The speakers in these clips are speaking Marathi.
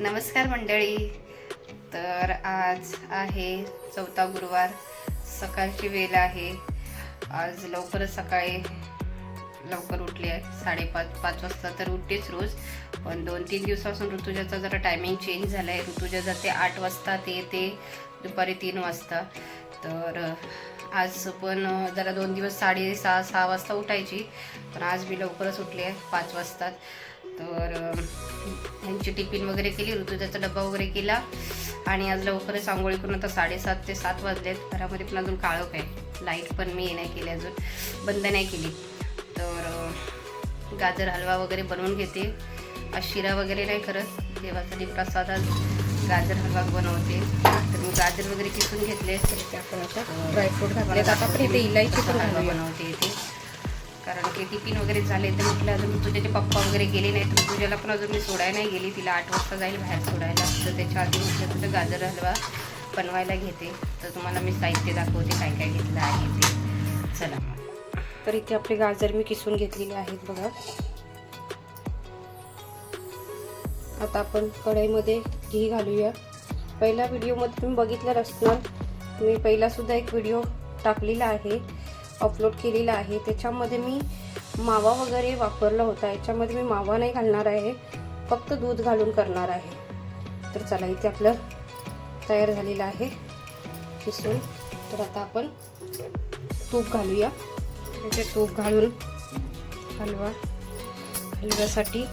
नमस्कार मंडळी. तर आज आहे चौथा गुरुवार. सकाळची वेळ आहे. आज लवकरच सकाळी लवकर उठले आहे. साडेपाच पाच वाजता तर उठतेच रोज. पण दोन तीन दिवसापासून ऋतुजाचा जरा टायमिंग चेंज झाला आहे ऋतुजा जाते आठ वाजता ते येते दुपारी तीन वाजता. तर आज पण जरा दोन दिवस साडे सहा सहा वाजता उठायची पण आज मी लवकरच उठले आहे पाच वाजता तर यांची टिफिन वगैरे केली ऋतुजाचा डब्बा वगैरे केला आणि आज लवकरच आंघोळी करून आता साडेसात ते सात वाजलेत. घरामध्ये पण अजून काळोख आहे. लाइट पण मी हे नाही केली अजून. बंद नाही केली. तर गाजर हलवा वगैरे बनवून घेते. आज शिरा वगैरे नाही करत. देवासाठी प्रसादात गाजर हलवा बनवते. तर मी गाजर वगैरे किसून घेतले ते आपण आता ड्रायफ्रूट घातले आता आपण इथे इलायची पण हलवा बनवते इथे. कारण की टिफिन वगैरे झाले तर म्हटलं अजून तुझ्याचे पप्पा वगैरे गेले नाही तर तुझ्याला पण अजून मी सोडायला नाही गेली. तिला आठ वाजता जाईल बाहेर सोडायला. तर त्याच्या आधी म्हटलं तुझं गाजर हलवा बनवायला घेते. तर तुम्हाला मी साहित्य दाखवते काय काय घेतलं आहे ते. चला. तर इथे आपले गाजर मी किसून घेतलेले आहेत बघा. आता आपण कढईमध्ये घी घालूया. पहिल्या व्हिडिओमध्ये तुम्ही बघितलं असणार मी पहिलासुद्धा एक व्हिडिओ टाकलेला आहे अपलोड केलेला आहे. त्याच्यामध्ये मी मावा वगैरे वापरला होता. याच्यामध्ये मी मावा नाही घालणार आहे फक्त दूध घालून करणार आहे. तर चला इथे आपलं तयार झालेलं आहे. किसून. तर आता आपण तूप घालूया. त्याचे तूप घालून हलवा. हलव्यासाठी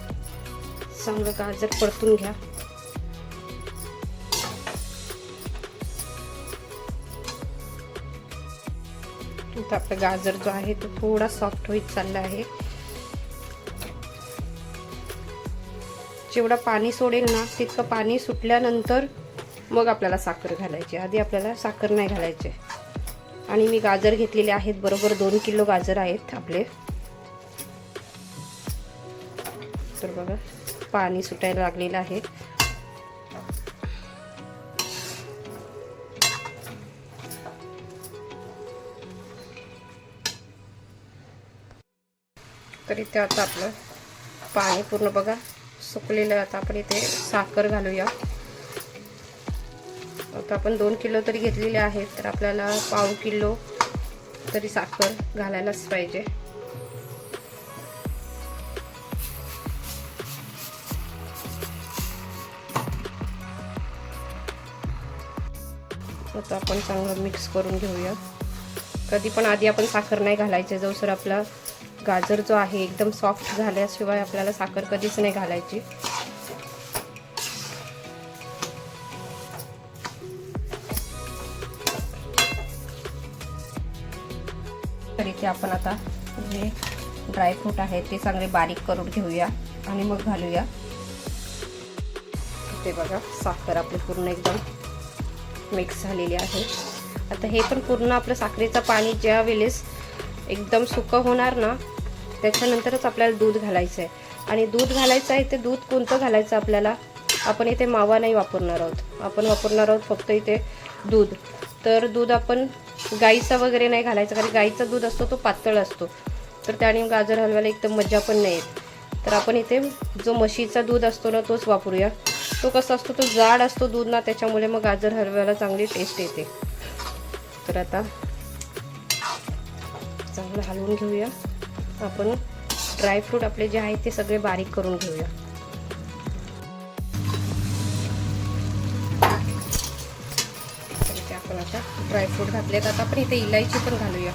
चांगलं गाजर परतून घ्या. तर आपलं गाजर जो आहे तो थोडा सॉफ्ट होईत चालला आहे. जेवढा पाणी सोडेल ना तितकं पाणी सुटल्यानंतर मग आपल्याला साखर घालायची. आधी आपल्याला साखर नाही घालायचे. आणि मी गाजर घेतलेले आहेत बरोबर दोन किलो गाजर आहेत आपले. तर बघा पाणी सुटायला लागलेलं आहे. तर इथे आता आपलं पाणी पूर्ण बघा सुकलेलं आहे. आता आपण इथे साखर घालूया. आता आपण दोन किलो तरी घेतलेले आहेत. तर आपल्याला पाव किलो तरी साखर घालायलाच पाहिजे. आता आपण चांगलं मिक्स करून घेऊया. कधी पण आधी आपण साखर नाही घालायचे. जो सर आपला गाजर जो आहे एकदम सॉफ्ट झाल्याशिवाय आपल्याला साखर कधीच नाही घालायची. तर इथे आपण आता जे ड्रायफ्रूट आहेत ते चांगले बारीक करून घेऊया आणि मग घालूया. ते बघा साखर आपली पूर्ण एकदम मिक्स झालेली आहे. आता हे पण पूर्ण आपलं साखरेचं पाणी ज्या वेळेस एकदम सुकं होणार ना त्याच्यानंतरच आपल्याला दूध घालायचं आहे आणि दूध घालायचं आहे ते दूध कोणतं घालायचं आपल्याला? आपण इथे मावा नाही वापरणार आहोत. आपण वापरणार आहोत फक्त इथे दूध. तर दूध आपण गाईचा वगैरे नाही घालायचं कारण गाईचा दूध असतो तो पातळ असतो. तर त्याने गाजर हलव्याला एकदम मजा पण नाही येत. तर आपण इथे जो म्हशीचा दूध असतो ना तोच वापरूया. तो कसा असतो तो जाड असतो दूध ना त्याच्यामुळे मग गाजर हलव्याला चांगली टेस्ट येते. तर आता चांगलं हलवून घेऊया. आपण ड्रायफ्रूट आपले जे आहेत ते सगळे बारीक करून घेऊया. आपण आता ड्रायफ्रूट घातलेत. आता आपण इथे इलायची पण घालूया.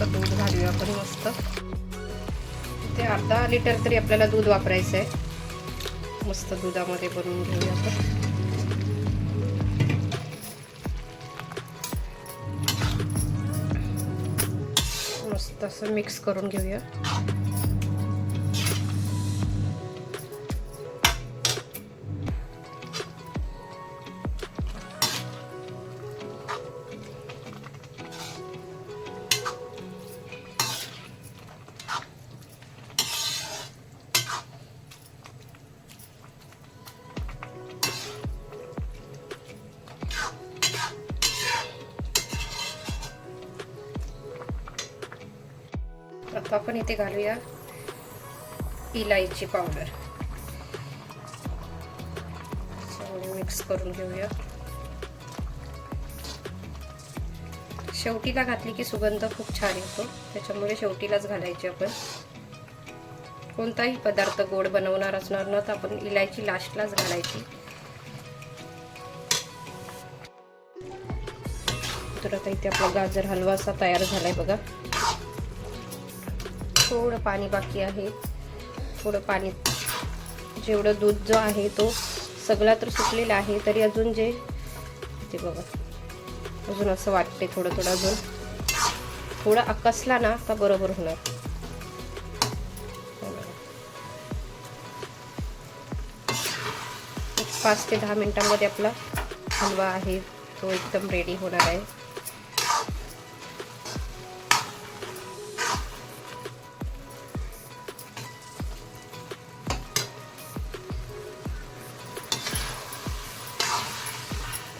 तर दूध घालूया आपण मस्त. ते अर्धा लिटर तरी आपल्याला दूध वापरायचं आहे मस्त दुधामध्ये बनवून घेऊया आपण. मस्त असं मिक्स करून घेऊया. आता आपण इथे घालूया इलायची पावडर चांगली मिक्स करून घेऊया. शेवटीला घातली की सुगंध खूप छान येतो. त्याच्यामुळे शेवटीलाच घालायची आपण. कोणताही पदार्थ गोड बनवणार असणार ना तर आपण इलायची लास्टलाच घालायची. तर आता इथे आपला गाजर हलवा असा तयार झालाय बघा. थोडं पाणी बाकी आहे. थोडं पाणी जेवढं दूध जो आहे तो सगळा तर सुटलेला आहे तरी अजून जे ते बघा. अजून असं वाटते थोडं थोडं अजून. थोडं आकसला ना का बरोबर होणार. पाच ते दहा मिनिटांमध्ये आपला हलवा आहे तो एकदम रेडी होणार आहे.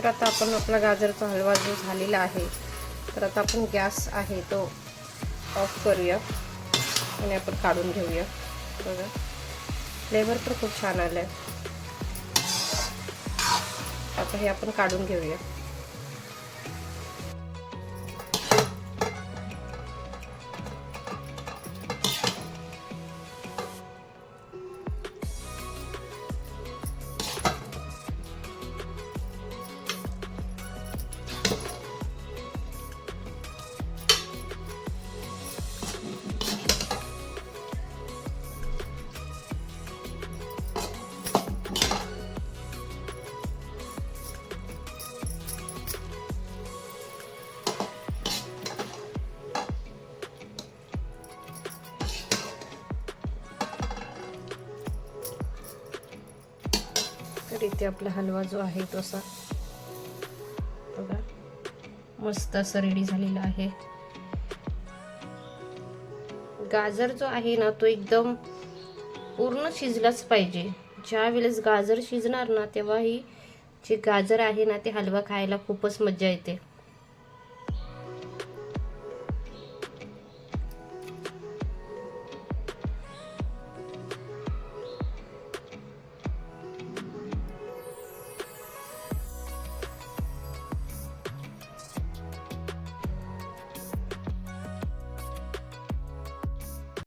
तर आता आपण आपला गाजरचा हलवा जो झालेला आहे तर आता आपण गॅस आहे तो ऑफ करूया आणि आपण काढून घेऊया. बघा. फ्लेवर पण खूप छान आलं आहे आता हे आपण काढून घेऊया. इथे आपला हलवा जो आहे तो असा बघा. मस्त असं रेडी झालेला आहे. गाजर जो आहे ना तो एकदम पूर्ण शिजलाच पाहिजे. ज्या वेळेस गाजर शिजणार ना तेव्हा ही जे गाजर आहे ना ते हलवा खायला खूपच मजा येते.